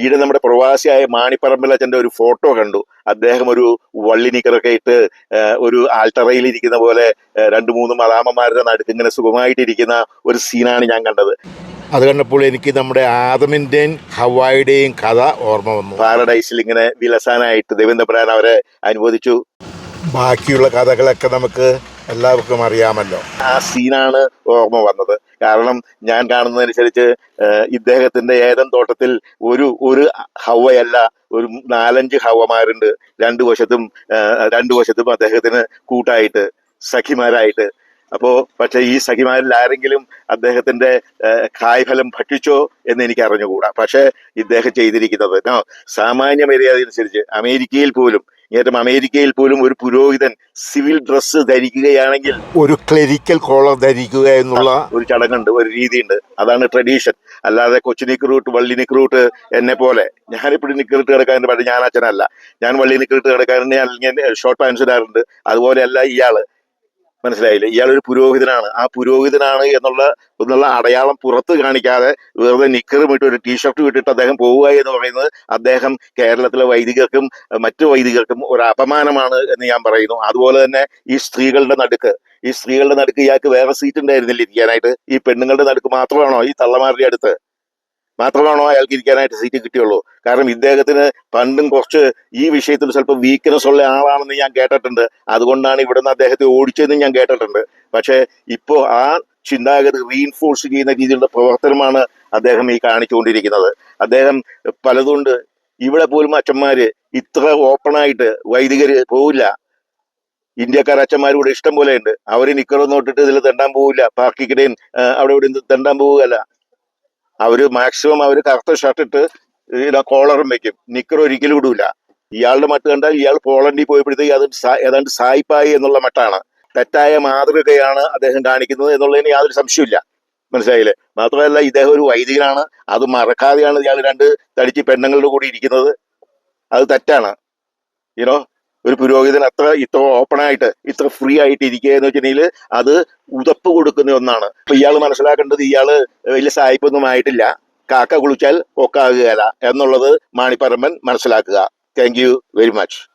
ഈയിടെ നമ്മുടെ പ്രവാസിയായ മാണിപ്പറമ്പിലച്ഛന്റെ ഒരു ഫോട്ടോ കണ്ടു. അദ്ദേഹം ഒരു വള്ളിനിക്കറൊക്കെ ഇട്ട് ഒരു ആൾട്ടറയിൽ ഇരിക്കുന്ന പോലെ രണ്ട് മൂന്ന് മലാമ്മമാരുടെ നടുക്ക് ഇങ്ങനെ സുഖമായിട്ടിരിക്കുന്ന ഒരു സീനാണ് ഞാൻ കണ്ടത്. അത് കണ്ടപ്പോൾ എനിക്ക് നമ്മുടെ ആദമിന്റെയും ഹവായുടെയും കഥ ഓർമ്മ വന്നു. പാരഡൈസിൽ ഇങ്ങനെ വിലസാനായിട്ട് ദേവേന്ദ്രപുരാൻ അവരെ അനുവദിച്ചു. ബാക്കിയുള്ള കഥകളൊക്കെ നമുക്ക് എല്ലാവർക്കും അറിയാമല്ലോ. ആ സീനാണ് ഓർമ്മ വന്നത്. കാരണം ഞാൻ കാണുന്നതനുസരിച്ച് ഇദ്ദേഹത്തിന്റെ ഏതൻ തോട്ടത്തിൽ ഒരു ഒരു ഹവയല്ല ഒരു നാലഞ്ച് ഹവമാരുണ്ട്. രണ്ടു വശത്തും രണ്ടു വശത്തും അദ്ദേഹത്തിന് കൂട്ടായിട്ട് സഖിമാരായിട്ട്. അപ്പോ പക്ഷെ ഈ സഖിമാരിൽ ആരെങ്കിലും അദ്ദേഹത്തിന്റെ കായ്ഫലം ഭക്ഷിച്ചോ എന്ന് എനിക്ക് അറിഞ്ഞുകൂടാ. പക്ഷെ ഇദ്ദേഹം ചെയ്തിരിക്കുന്നത് സാമാന്യ മര്യാദ അനുസരിച്ച് അമേരിക്കയിൽ പോലും ഏറ്റവും അമേരിക്കയിൽ പോലും ഒരു പുരോഹിതൻ സിവിൽ ഡ്രസ്സ് ധരിക്കുകയാണെങ്കിൽ ഒരു ക്ലരിക്കൽ കോളർ ധരിക്കുക എന്നുള്ള ഒരു ചടങ്ങുണ്ട് ഒരു രീതിയുണ്ട്. അതാണ് ട്രഡീഷൻ. അല്ലാതെ കൊച്ചു നിക്കറൂട്ട് വള്ളി നിക്കറൂട്ട് എന്നെ പോലെ. ഞാനിപ്പോഴും നിക്കറിട്ട് കിടക്കാറുണ്ട് പക്ഷേ ഞാൻ അച്ഛനല്ല ഞാൻ വള്ളി നിക്കറിട്ട് കിടക്കാറുണ്ട് ഞാൻ ഇങ്ങനെ ഷോർട്ട് പാൻസ് ഇടാറുണ്ട് അതുപോലെയല്ല ഇയാൾ. മനസ്സിലായില്ലേ? ഇയാളൊരു പുരോഹിതനാണ്. ആ പുരോഹിതനാണ് എന്നുള്ള എന്നുള്ള അടയാളം പുറത്ത് കാണിക്കാതെ വെറുതെ നിക്കറും ഇട്ട് ഒരു ടീഷർട്ട് ഇട്ടിട്ട് അദ്ദേഹം പോവുക എന്ന് പറയുന്നത് അദ്ദേഹം കേരളത്തിലെ വൈദികർക്കും മറ്റു വൈദികർക്കും ഒരു അപമാനമാണ് എന്ന് ഞാൻ പറയുന്നു. അതുപോലെ തന്നെ ഈ സ്ത്രീകളുടെ നടുക്ക്. ഈ സ്ത്രീകളുടെ നടുക്ക് ഇയാൾക്ക് വേറെ സീറ്റ് ഉണ്ടായിരുന്നില്ല ഇരിക്കാനായിട്ട്. ഈ പെണ്ണുങ്ങളുടെ നടുക്ക് മാത്രമാണോ ഈ തള്ളമാരുടെ അടുത്ത്? മാത്രമാണോ അയാൾക്ക് ഇരിക്കാനായിട്ട് സീറ്റ് കിട്ടിയുള്ളൂ? കാരണം ഇദ്ദേഹത്തിന് പണ്ടും കുറച്ച് ഈ വിഷയത്തിൽ സ്വല്പം വീക്ക്നെസ് ഉള്ള ആളാണെന്ന് ഞാൻ കേട്ടിട്ടുണ്ട്. അതുകൊണ്ടാണ് ഇവിടുന്ന് അദ്ദേഹത്തെ ഓടിച്ചതെന്ന് ഞാൻ കേട്ടിട്ടുണ്ട്. പക്ഷേ ഇപ്പോൾ ആ ചിന്താഗതി റീഇൻഫോഴ്സ് ചെയ്യുന്ന രീതിയിലുള്ള പ്രവർത്തനമാണ് അദ്ദേഹം ഈ കാണിച്ചുകൊണ്ടിരിക്കുന്നത്. അദ്ദേഹം പലതുകൊണ്ട് ഇവിടെ പോലും അച്ഛന്മാര് ഇത്ര ഓപ്പണായിട്ട് വൈദികര് പോവില്ല. ഇന്ത്യക്കാർ അച്ഛന്മാരിവിടെ ഇഷ്ടം പോലെ ഉണ്ട് അവർ നിക്കറൊന്നും ഇട്ടിട്ട് ഇതിൽ തെണ്ടാൻ പോവില്ല. പാർക്കിക്കിടയും അവിടെ ഇവിടെ തെണ്ടാൻ പോവുകയല്ല. അവർ മാക്സിമം അവർ കറുത്ത ഷർട്ട് ഇട്ട് ഇതാ കോളറും വെക്കും. നിക്കർ ഒരിക്കലും ഇടൂല. ഇയാളുടെ മട്ട് കണ്ടാൽ ഇയാൾ പോളണ്ടിൽ പോയപ്പോഴത്തേക്ക് അത് ഏതാണ്ട് സായിപ്പായി എന്നുള്ള മട്ടാണ്. തെറ്റായ മാതൃകയാണ് അദ്ദേഹം കാണിക്കുന്നത് എന്നുള്ളതിന് യാതൊരു സംശയമില്ല മനസ്സിലായില്ലേ? മാത്രമല്ല ഇദ്ദേഹം ഒരു വൈദികനാണ്. അത് മറക്കാതെയാണ് ഇയാൾ രണ്ട് തടിച്ച് പെണ്ണുങ്ങളുടെ കൂടി ഇരിക്കുന്നത്. അത് തെറ്റാണ്. യുനോ ഒരു പുരോഹിതൻ അത്ര ഇത്ര ഓപ്പൺ ആയിട്ട് ഇത്ര ഫ്രീ ആയിട്ട് ഇരിക്കുക എന്ന് വെച്ചിട്ടുണ്ടെങ്കിൽ അത് ഉതപ്പ് കൊടുക്കുന്ന ഒന്നാണ്. അപ്പൊ ഇയാൾ മനസ്സിലാക്കേണ്ടത് ഇയാൾ വലിയ സായിപ്പൊന്നും ആയിട്ടില്ല. കാക്ക കുളിച്ചാൽ ഒക്കാകുകയല്ല. എന്നുള്ളത് മാണിപ്പറമ്പൻ മനസ്സിലാക്കുക. Thank very much